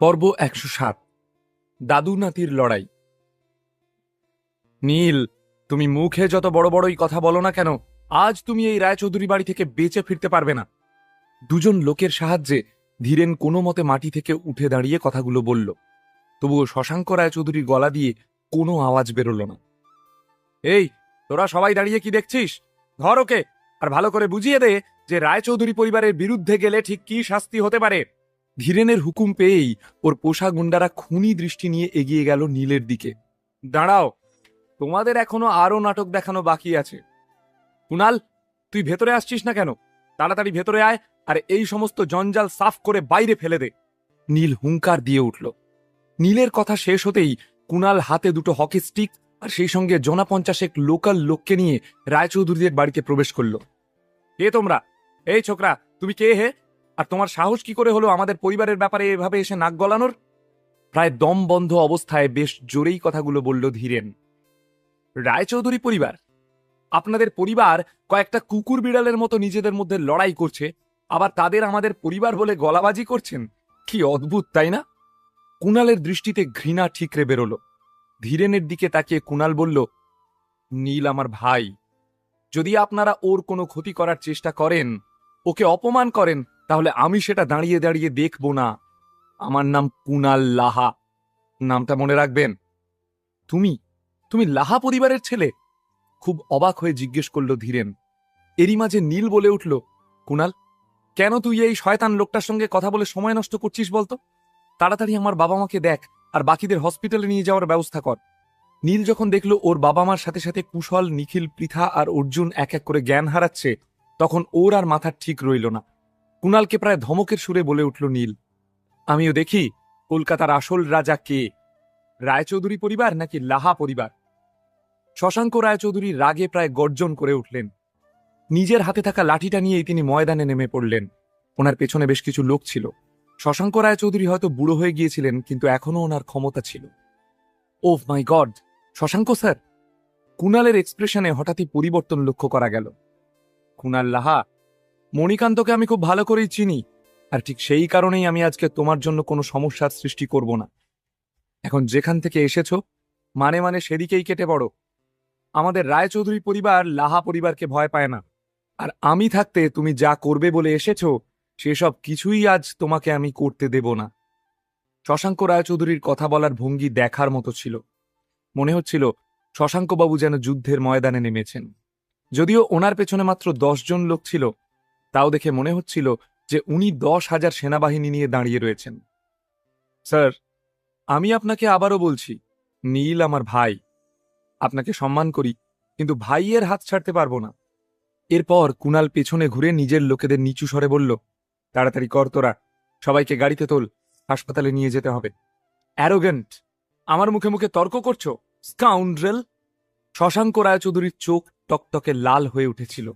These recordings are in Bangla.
পর্ব একশো সাত। দাদু নাতির লড়াই। নীল, তুমি মুখে যত বড় বড়ই কথা বলো না কেন, আজ তুমি এই রায়চৌধুরী বাড়ি থেকে বেঁচে ফিরতে পারবে না। দুজন লোকের সাহায্যে ধীরেন কোনো মতে মাটি থেকে উঠে দাঁড়িয়ে কথাগুলো বলল। তবুও শশাঙ্ক রায়চৌধুরীর গলা দিয়ে কোনো আওয়াজ বেরোল না। এই, তোরা সবাই দাঁড়িয়ে কি দেখছিস? ধর ওকে, আর ভালো করে বুঝিয়ে দে যে রায়চৌধুরী পরিবারের বিরুদ্ধে গেলে ঠিক কি শাস্তি হতে পারে। ধীরেনের হুকুম পেয়েই ওর পোষা গুন্ডারা খুনি দৃষ্টি নিয়ে এগিয়ে গেল নীলের দিকে। দাঁড়াও, তোমাদের এখনও আরও নাটক দেখানো বাকি আছে। কুনাল, তুই ভেতরে আসছিস না কেন? তাড়াতাড়ি ভেতরে আয় আর এই সমস্ত জঞ্জাল সাফ করে বাইরে ফেলে দে। নীল হুঙ্কার দিয়ে উঠল। নীলের কথা শেষ হতেই কুনাল হাতে দুটো হকি স্টিক আর সেই সঙ্গে জনা পঞ্চাশেক লোকাল লোককে নিয়ে রায়চৌধুরীদের বাড়িতে প্রবেশ করল। কে তোমরা? এই ছোকরা, তুমি কে হে? আর তোমার সাহস কি করে হলো আমাদের পরিবারের ব্যাপারে এভাবে এসে নাক গলানোর? প্রায় দম বন্ধ অবস্থায় বেশ জোরেই কথাগুলো বলল ধীরেন। রায়চৌধুরী পরিবার, আপনাদের পরিবার কয়েকটা কুকুর বিড়ালের মতো নিজেদের মধ্যে লড়াই করছে, আবার তাদের আমাদের পরিবার বলে গলাবাজি করছেন? কি অদ্ভুত, তাই না? কুণালের দৃষ্টিতে ঘৃণা ঠিকরে বেরোলো। ধীরেনের দিকে তাকিয়ে কুণাল বলল, নীল আমার ভাই, যদি আপনারা ওর কোনো ক্ষতি করার চেষ্টা করেন, ওকে অপমান করেন তাহলে আমি সেটা দাঁড়িয়ে দাঁড়িয়ে দেখব না। আমার নাম কুনাল লাহা। নামটা মনে রাখবেন? তুমি তুমি লাহা পরিবারের ছেলে? খুব অবাক হয়ে জিজ্ঞেস করল ধীরেন। এরই মাঝে নীল বলে উঠল, কুনাল, কেন তুই এই শয়তান লোকটার সঙ্গে কথা বলে সময় নষ্ট করছিস বলতো? তাড়াতাড়ি আমার বাবা মাকে দেখ আর বাকিদের হসপিটালে নিয়ে যাওয়ার ব্যবস্থা কর। নীল যখন দেখল ওর বাবা মার সাথে সাথে কুশল, নিখিল, পৃথা আর অর্জুন এক এক করে জ্ঞান হারাচ্ছে, তখন ওর আর মাথার ঠিক রইল না। কুণালকে প্রায় ধমকের সুরে বলে উঠল নীল। আমিও দেখি কলকাতার আসল রাজা কে? রায়চৌধুরী পরিবার নাকি লাহা পরিবার? শশাঙ্ক রায়চৌধুরী রাগে প্রায় গর্জন করে উঠলেন। নিজের হাতে থাকা লাঠিটা নিয়েই তিনি ময়দানে নেমে পড়লেন। ওনার পেছনে বেশ কিছু লোক ছিল। শশাঙ্ক রায়চৌধুরী হয়তো বুড়ো হয়ে গিয়েছিলেন, কিন্তু এখনও ওনার ক্ষমতা ছিল। Oh my god! Shashanka sir! কুণালের এক্সপ্রেশনে হঠাৎই পরিবর্তন লক্ষ্য করা গেল। কুণাল লাহা মণিকান্তকে আমি খুব ভালো করেই চিনি, আর ঠিক সেই কারণেই আমি আজকে তোমার জন্য কোনো সমস্যার সৃষ্টি করব না। এখন যেখান থেকে এসেছ মানে মানে সেদিকেই কেটে পড়ো। আমাদের রায়চৌধুরী পরিবার লাহা পরিবারকে ভয় পায় না। আর আমি থাকতে তুমি যা করবে বলে এসেছ, সেসব কিছুই আজ তোমাকে আমি করতে দেব না। শশাঙ্ক রায়চৌধুরীর কথা বলার ভঙ্গি দেখার মতো ছিল। মনে হচ্ছিল, শশাঙ্কবাবু যেন যুদ্ধের ময়দানে নেমেছেন। যদিও ওনার পেছনে মাত্র জন লোক ছিল তাও দেখে মনে হচ্ছিল যে উনি দশ হাজার সেনাবাহিনী নিয়ে দাঁড়িয়ে রয়েছেন। স্যার, আমি আপনাকে আবারও বলছি, নীল আমার ভাই। আপনাকে সম্মান করি, কিন্তু ভাইয়ের হাত ছাড়তে পারব না। এরপর কুনাল পেছনে ঘুরে নিজের লোকেদের নিচু স্বরে বলল, তাড়াতাড়ি কর তোরা, সবাইকে গাড়িতে তোল, হাসপাতালে নিয়ে যেতে হবে। অ্যারোগেন্ট, আমার মুখে মুখে তর্ক করছ, স্কাউন্ড্রেল? শশাঙ্ক রায়চৌধুরীর চোখ টকটকে লাল হয়ে উঠেছিল।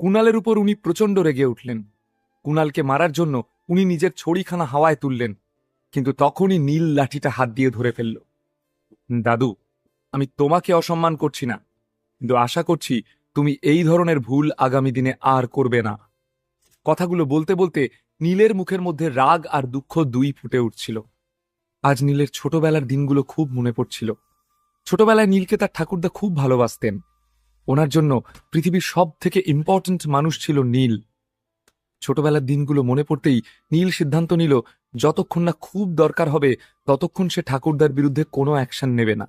কুণালের উপর উনি প্রচণ্ড রেগে উঠলেন। কুণালকে মারার জন্য উনি নিজের ছড়িখানা হাওয়ায় তুললেন, কিন্তু তখনই নীল লাঠিটা হাত দিয়ে ধরে ফেলল। দাদু, আমি তোমাকে অসম্মান করছি না, কিন্তু আশা করছি তুমি এই ধরনের ভুল আগামী দিনে আর করবে না। কথাগুলো বলতে বলতে নীলের মুখের মধ্যে রাগ আর দুঃখ দুই ফুটে উঠছিল। আজ নীলের ছোটবেলার দিনগুলো খুব মনে পড়ছিল। ছোটবেলায় নীলকে তার ঠাকুরদা খুব ভালোবাসতেন। ওনার জন্য পৃথিবীর সব থেকে ইম্পর্ট্যান্ট মানুষ ছিল নীল। ছোটবেলার দিনগুলো মনে পড়তেই নীল সিদ্ধান্ত নিল, যতক্ষণ না খুব দরকার হবে, ততক্ষণ সে ঠাকুরদার বিরুদ্ধে কোনো অ্যাকশন নেবে না।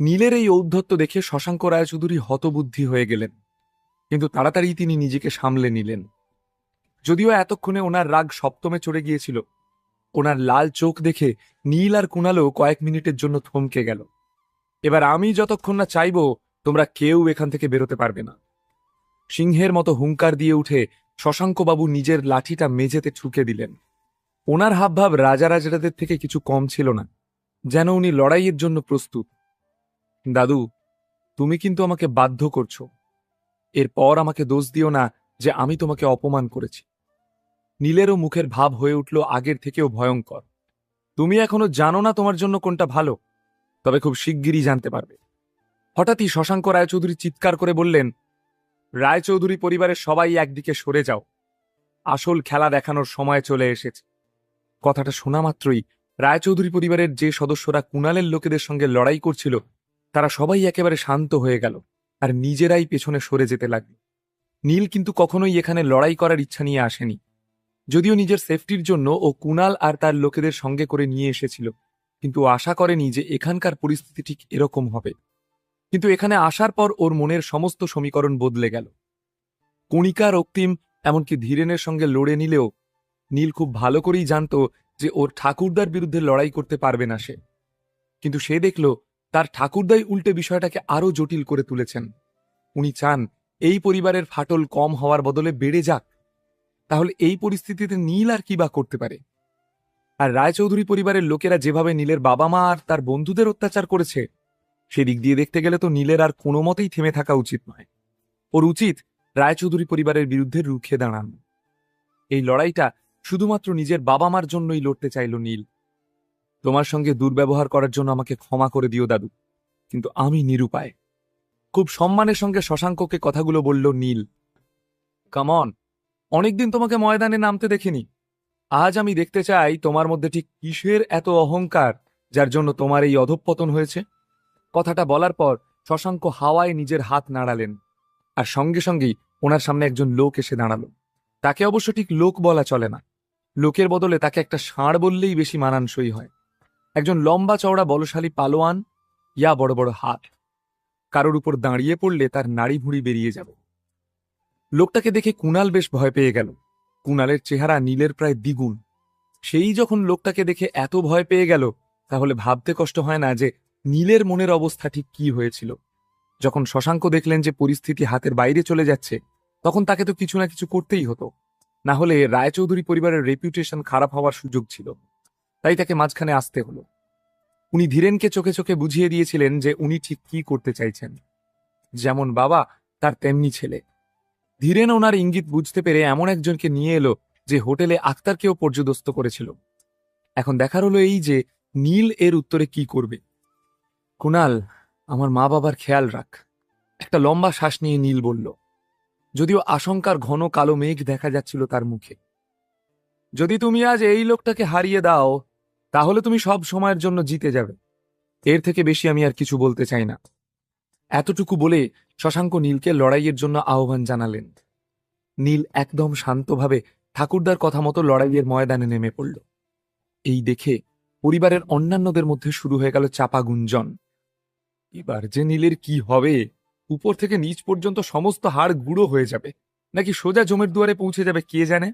নীলের এই ঔদ্ধত্য দেখে শশাঙ্ক রায়চৌধুরী হতবুদ্ধি হয়ে গেলেন, কিন্তু তাড়াতাড়ি তিনি নিজেকে সামলে নিলেন। যদিও এতক্ষণে ওনার রাগ সপ্তমে চড়ে গিয়েছিল, ওনার লাল চোখ দেখে নীল আর কুণালও কয়েক মিনিটের জন্য থমকে গেল। এবার আমি যতক্ষণ না চাইব তোমরা কেউ এখান থেকে বেরোতে পারবে না। সিংহের মতো হুঙ্কার দিয়ে উঠে শশাঙ্কবাবু নিজের লাঠিটা মেঝেতে ঠুকে দিলেন। ওনার হাবভাব রাজা রাজাদের থেকে কিছু কম ছিল না, যেন উনি লড়াইয়ের জন্য প্রস্তুত। দাদু, তুমি কিন্তু আমাকে বাধ্য করছ। এরপর আমাকে দোষ দিও না যে আমি তোমাকে অপমান করেছি। নীলেরও মুখের ভাব হয়ে উঠল আগের থেকেও ভয়ঙ্কর। তুমি এখনও জানো না তোমার জন্য কোনটা ভালো, তবে খুব শিগগিরই জানতে পারবে। হঠাৎই শশাঙ্ক রায়চৌধুরী চিৎকার করে বললেন, রায়চৌধুরী পরিবারের সবাই একদিকে সরে যাও। আসল খেলা দেখানোর সময় চলে এসেছে। কথাটা শোনা মাত্রই রায়চৌধুরী পরিবারের যে সদস্যরা কুণালের লোকেদের সঙ্গে লড়াই করছিল, তারা সবাই একেবারে শান্ত হয়ে গেল আর নিজেরাই পেছনে সরে যেতে লাগল। নীল কিন্তু কখনোই এখানে লড়াই করার ইচ্ছা নিয়ে আসেনি। যদিও নিজের সেফটির জন্য ও কুণাল আর তার লোকেদের সঙ্গে করে নিয়ে এসেছিল, কিন্তু আশা করেনি যে এখানকার পরিস্থিতি ঠিক এরকম হবে। কিন্তু এখানে আসার পর ওর মনের সমস্ত সমীকরণ বদলে গেল। কণিকা রক্তিম এমনকি ধীরেনের সঙ্গে লড়ে নিলেও নীল খুব ভালো করেই জানত যে ওর ঠাকুরদার বিরুদ্ধে লড়াই করতে পারবে না সে। কিন্তু সে দেখল তার ঠাকুরদাই উল্টে বিষয়টাকে আরও জটিল করে তুলেছেন। উনি চান এই পরিবারের ফাটল কম হওয়ার বদলে বেড়ে যাক। তাহলে এই পরিস্থিতিতে নীল আর কি বা করতে পারে? আর রায়চৌধুরী পরিবারের লোকেরা যেভাবে নীলের বাবা মা আর তার বন্ধুদের অত্যাচার করেছে সেদিক দিয়ে দেখতে গেলে তো নীলের আর কোনো মতেই থেমে থাকা উচিত নয়। ওর উচিত রায়চৌধুরী পরিবারের বিরুদ্ধে রুখে দাঁড়ানো। এই লড়াইটা শুধুমাত্র নিজের বাবা মার জন্যই লড়তে চাইল নীল। তোমার সঙ্গে দুর্ব্যবহার করার জন্য আমাকে ক্ষমা করে দিও দাদু, কিন্তু আমি নিরুপায়। খুব সম্মানের সঙ্গে শশাঙ্ককে কথাগুলো বলল নীল। কামন অনেকদিন তোমাকে ময়দানে নামতে দেখিনি। আজ আমি দেখতে চাই তোমার মধ্যে ঠিক কিসের এত অহংকার যার জন্য তোমার এই অধঃপতন হয়েছে? কথাটা বলার পর শশাঙ্ক হাওয়ায় নিজের হাত নাড়ালেন। আর সঙ্গে সঙ্গেই ওনার সামনে একজন লোক এসে দাঁড়াল। তাকে অবশ্য ঠিক লোক বলা চলে না। লোকের বদলে তাকে একটা ষাঁড় বললেই বেশি মানানসই হয়। একজন লম্বা চওড়া বলশালী পালোয়ান, ইয়া বড় বড় হাত। কারোর উপর দাঁড়িয়ে পড়লে তার নাড়ি ভুঁড়ি বেরিয়ে যাবে। লোকটাকে দেখে কুণাল বেশ ভয় পেয়ে গেল। কুণালের চেহারা নীলের প্রায় দ্বিগুণ। সেই যখন লোকটাকে দেখে এত ভয় পেয়ে গেল, তাহলে ভাবতে কষ্ট হয় না যে নীলের মনের অবস্থা ঠিক কি হয়েছিল? যখন শশাঙ্ক দেখলেন যে পরিস্থিতি হাতের বাইরে চলে যাচ্ছে, তখন তাকে তো কিছু না কিছু করতেই হতো। না হলে রায়চৌধুরী পরিবারের রেপুটেশন খারাপ হওয়ার সুযোগ ছিল। তাই তাকে মাঝখানে আসতে হলো। উনি ধীরেনকে চোখে চোখে বুঝিয়ে দিয়েছিলেন যে উনি ঠিক কি করতে চাইছেন। যেমন বাবা, তার তেমনি ছেলে। ধীরেন ওনার ইঙ্গিত বুঝতে পেরে এমন একজনকে নিয়ে এলো যে হোটেলে আক্তারকেও পর্যদস্ত করেছিল। এখন দেখার হলো এই যে নীল এর উত্তরে কি করবে। কুনাল, আমার মা বাবার খেয়াল রাখ। একটা লম্বা শ্বাস নিয়ে নীল বলল, যদিও আশঙ্কার ঘন কালো মেঘ দেখা যাচ্ছিল তার মুখে। যদি তুমি আজ এই লোকটাকে হারিয়ে দাও, তাহলে তুমি সব সময়ের জন্য জিতে যাবে। এর থেকে বেশি আমি আর কিছু বলতে চাই না। এতটুকু বলে শশাঙ্ক নীলকে লড়াইয়ের জন্য আহ্বান জানালেন। নীল একদম শান্তভাবে ঠাকুরদার কথা মতো লড়াইয়ের ময়দানে নেমে পড়ল। এই দেখে পরিবারের অন্যান্যদের মধ্যে শুরু হয়ে গেল চাপা গুঞ্জন। এবার যে নীলের কি হবে? উপর থেকে নিচ পর্যন্ত সমস্ত হাড় গুঁড়ো হয়ে যাবে। নাকি সোজা জমের দুয়ারে পৌঁছে যাবে, কে জানে?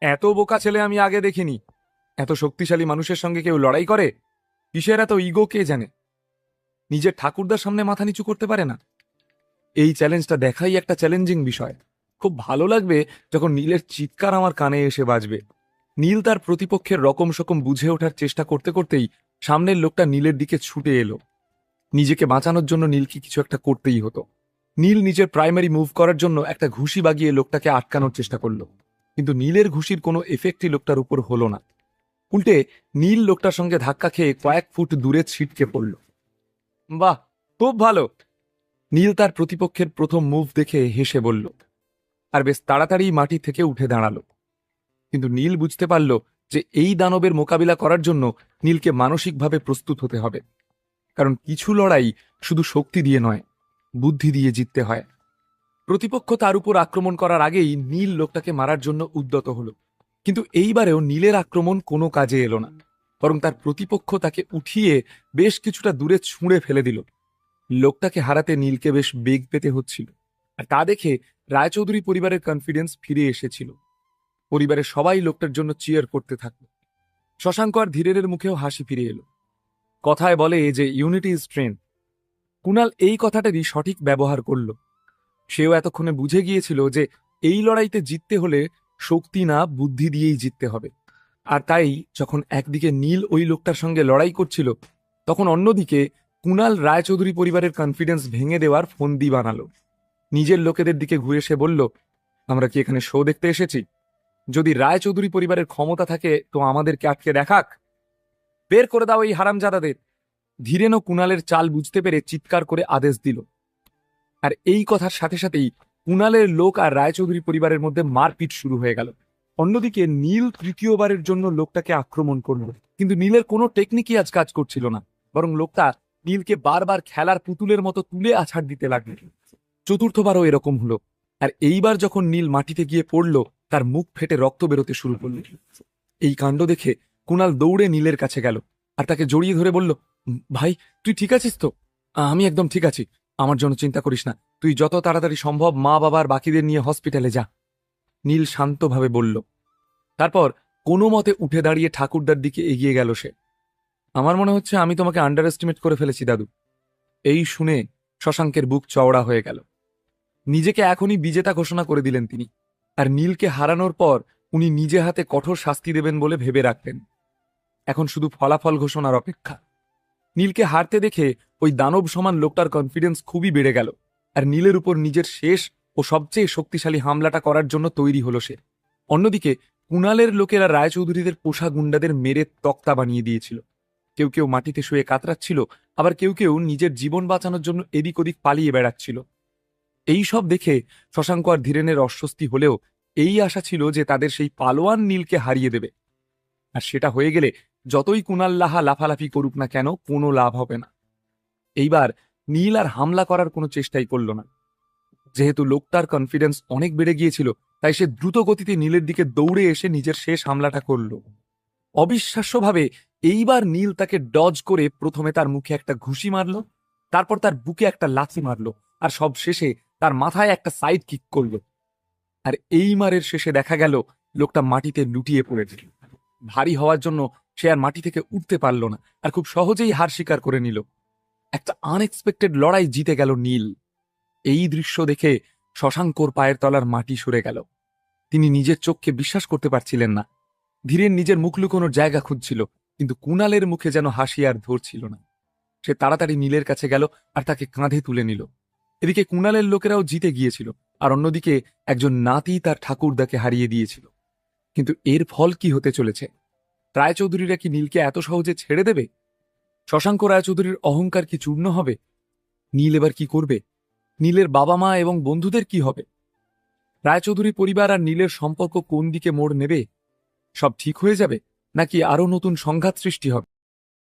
এত বোকা ছেলে আমি আগে দেখিনি। এত শক্তিশালী মানুষের সঙ্গে কেউ লড়াই করে? কিসের এত ইগো, কে জানে? নিজের ঠাকুরদার সামনে মাথা নিচু করতে পারে না? এই চ্যালেঞ্জটা দেখাই একটা চ্যালেঞ্জিং বিষয়। খুব ভালো লাগবে যখন নীলের চিৎকার আমার কানে এসে বাজবে। নীল তার প্রতিপক্ষের রকম সকম বুঝে ওঠার চেষ্টা করতে করতেই সামনের লোকটা নীলের দিকে ছুটে এলো। নিজেকে বাঁচানোর জন্য নীলকে কিছু একটা করতেই হতো। নীল নিজের প্রাইমারি মুভ করার জন্য একটা ঘুষি বাগিয়ে লোকটাকে আটকানোর চেষ্টা করল। কিন্তু নীলের ঘুষির কোনো এফেক্টই লোকটার উপর হলো না। উল্টে নীল লোকটার সঙ্গে ধাক্কা খেয়ে কয়েক ফুট দূরে ছিটকে পড়ল। বাহ, খুব ভালো। নীল তার প্রতিপক্ষের প্রথম মুভ দেখে হেসে বলল, আর বেশ তাড়াতাড়ি মাটি থেকে উঠে দাঁড়াল। কিন্তু নীল বুঝতে পারল যে এই দানবের মোকাবিলা করার জন্য নীলকে মানসিকভাবে প্রস্তুত হতে হবে। কারণ কিছু লড়াই শুধু শক্তি দিয়ে নয়, বুদ্ধি দিয়ে জিততে হয়। প্রতিপক্ষ তার উপর আক্রমণ করার আগেই নীল লোকটাকে মারার জন্য উদ্যত হলো। কিন্তু এইবারেও নীলের আক্রমণ কোনো কাজে এলো না, বরং তার প্রতিপক্ষ তাকে উঠিয়ে বেশ কিছুটা দূরে ছুঁড়ে ফেলে দিল। লোকটাকে হারাতে নীলকে বেশ বেগ পেতে হচ্ছিল, আর তা দেখে রায়চৌধুরী পরিবারের কনফিডেন্স ফিরে এসেছিল। পরিবারের সবাই লোকটার জন্য চিয়ার করতে থাকল। শশাঙ্ক আর ধীরের মুখেও হাসি ফিরে এলো। কথায় বলে যে ইউনিটি ইজ স্ট্রেংথ কুনাল এই কথাটারই সঠিক ব্যবহার করল। সেও এতক্ষণে বুঝে গিয়েছিল যে, এই লড়াইতে জিততে হলে শক্তি না, বুদ্ধি দিয়েই জিততে হবে। আর তাই যখন একদিকে নীল ওই লোকটার সঙ্গে লড়াই করছিল, তখন অন্যদিকে কুনাল রায়চৌধুরী পরিবারের কনফিডেন্স ভেঙে দেওয়ার ফন্দি বানালো। নিজের লোকেদের দিকে ঘুরে সে বলল, আমরা কি এখানে শো দেখতে এসেছি? যদি রায়চৌধুরী পরিবারের ক্ষমতা থাকে, তো আমাদেরকে আটকে দেখাক। বের করে দাও এই হারামজাদাদের। ধীরেন কুণালের চাল বুঝতে পেরে চিৎকার করে আদেশ দিল। আর এই কথার সাথে সাথেই কুণালের লোক আর রায়চৌধুরী পরিবারের মধ্যে মারপিট শুরু হয়ে গেল। অন্যদিকে নীল তৃতীয়বারের জন্য লোকটাকে আক্রমণ করল। কিন্তু নীলের কোনো টেকনিকই আজ কাজ করছিল না। বরং লোকটা নীলকে বারবার খেলার পুতুলের মতো তুলে আছাড় দিতে লাগল। চতুর্থবারও এরকম হলো। আর এইবার যখন নীল মাটিতে গিয়ে পড়ল, তার মুখ ফেটে রক্ত বেরোতে শুরু করল। এই কাণ্ড দেখে কুণাল দৌড়ে নীলের কাছে গেল আর তাকে জড়িয়ে ধরে বলল ভাই, তুই ঠিক আছিস তো? আমি একদম ঠিক আছি। আমার জন্য চিন্তা করিস না। তুই যত তাড়াতাড়ি সম্ভব মা বাবার বাকিদের নিয়ে হসপিটালে যা। নীল শান্তভাবে বলল। তারপর কোনো মতে উঠে দাঁড়িয়ে ঠাকুরদার দিকে এগিয়ে গেল সে। আমার মনে হচ্ছে আমি তোমাকে আন্ডার এস্টিমেট করে ফেলেছি, দাদু। এই শুনে শশাঙ্কের বুক চওড়া হয়ে গেল। নিজেকে এখনই বিজেতা ঘোষণা করে দিলেন তিনি। আর নীলকে হারানোর পর উনি নিজে হাতে কঠোর শাস্তি দেবেন বলে ভেবে রাখতেন এখন শুধু ফলাফল ঘোষণার অপেক্ষা। নীলকে হারতে দেখে ওই দানব সমান লোকটার কনফিডেন্স খুবই বেড়ে গেল। আর নীলের উপর নিজের শেষ ও সবচেয়ে শক্তিশালী হামলাটা করার জন্য তৈরি হলো সে। অন্যদিকে, কুণালের লোকেরা রায়চৌধুরীদের পোষা গুন্ডাদের মেরে তক্তা বানিয়ে দিয়েছিল। কেউ কেউ মাটিতে শুয়ে কাতরাচ্ছিল, আবার কেউ কেউ নিজের জীবন বাঁচানোর জন্য এদিক ওদিক পালিয়ে বেড়াচ্ছিল। এই সব দেখে শশাঙ্ক আর ধীরেনের অস্বস্তি হলেও এই আশা ছিল যে তাদের সেই পালোয়ান নীলকে হারিয়ে দেবে। আর সেটা হয়ে গেলে যতই কুণাল লাহা লাফালাফি করুক না কেন, কোনো লাভ হবে না। এইবার নীল আর হামলা করার কোনো চেষ্টাই করল না। যেহেতু লোকটার কনফিডেন্স অনেক বেড়ে গিয়েছিল, তাই সে দ্রুত গতিতে নীলের দিকে দৌড়ে এসে নিজের শেষ হামলাটা করল। অবিশ্বাস্যভাবে এইবার নীল তাকে ডজ করে প্রথমে তার মুখে একটা ঘুষি মারল, তারপর তার বুকে একটা লাথি মারল, আর সব শেষে তার মাথায় একটা সাইড কিক করল। আর এই মারের শেষে দেখা গেল, লোকটা মাটিতে লুটিয়ে পড়েছিল ভারী হওয়ার জন্য সে আর মাটি থেকে উঠতে পারল না আর খুব সহজেই হার স্বীকার করে নিল। একটা আনএক্সপেক্টেড লড়াই জিতে গেল নীল। এই দৃশ্য দেখে শশাঙ্কর পায়ের তলার মাটি সরে গেল। তিনি নিজের চোখকে বিশ্বাস করতে পারছিলেন না। ধীরেন নিজের মুখ লুকোনোর জায়গা খুঁজছিল, কিন্তু কুণালের মুখে যেন হাসি আর ধরছিল না। সে তাড়াতাড়ি নীলের কাছে গেল আর তাকে কাঁধে তুলে নিল। এদিকে কুণালের লোকেরাও জিতে গিয়েছিল আর অন্যদিকে একজন নাতি তার ঠাকুরদাকে হারিয়ে দিয়েছিল। কিন্তু এর ফল কি হতে চলেছে? রায়চৌধুরীরা কি নীলকে এত সহজে ছেড়ে দেবে? শশাঙ্ক রায়চৌধুরীর অহংকার কি চূর্ণ হবে? নীল এবার কি করবে? নীলের বাবা মা এবং বন্ধুদের কি হবে? রায়চৌধুরী পরিবার আর নীলের সম্পর্ক কোন দিকে মোড় নেবে? সব ঠিক হয়ে যাবে? নাকি আরও নতুন সংঘাত সৃষ্টি হবে?